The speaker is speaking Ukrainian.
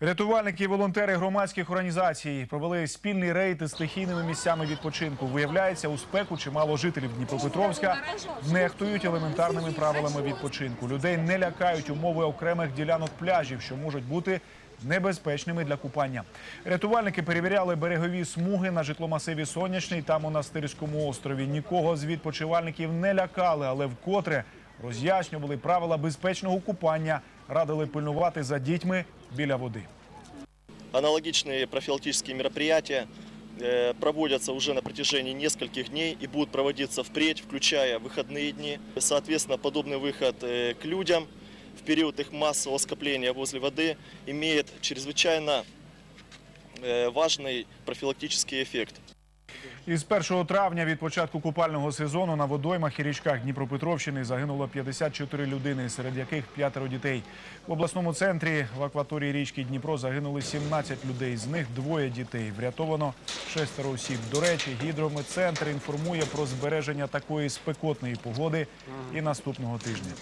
Рятувальники і волонтери громадських організацій провели спільний рейд із стихійними місцями відпочинку. Виявляється, у спеку чимало жителів Дніпропетровська нехтують елементарними правилами відпочинку. Людей не лякають умови окремих ділянок пляжів, що можуть бути небезпечними для купання. Рятувальники перевіряли берегові смуги на житломасиві Сонячний та Монастирському острові. Нікого з відпочивальників не лякали, але вкотре роз'яснювали правила безпечного купання, радили пильнувати за дітьми біля води. Аналогичные профилактические мероприятия э, проводятся уже на протяжении нескольких дней и будут проводиться впредь, включая выходные дни. Соответственно, подобный выход э, к людям в период их массового скопления возле воды имеет чрезвычайно э, важный профилактический эффект. Із 1 травня від початку купального сезону на водоймах і річках Дніпропетровщини загинуло 54 людини, серед яких п'ятеро дітей. В обласному центрі в акваторії річки Дніпро загинули 17 людей. З них двоє дітей. Врятовано шестеро осіб. До речі, гідрометцентр інформує про збереження такої спекотної погоди і наступного тижня.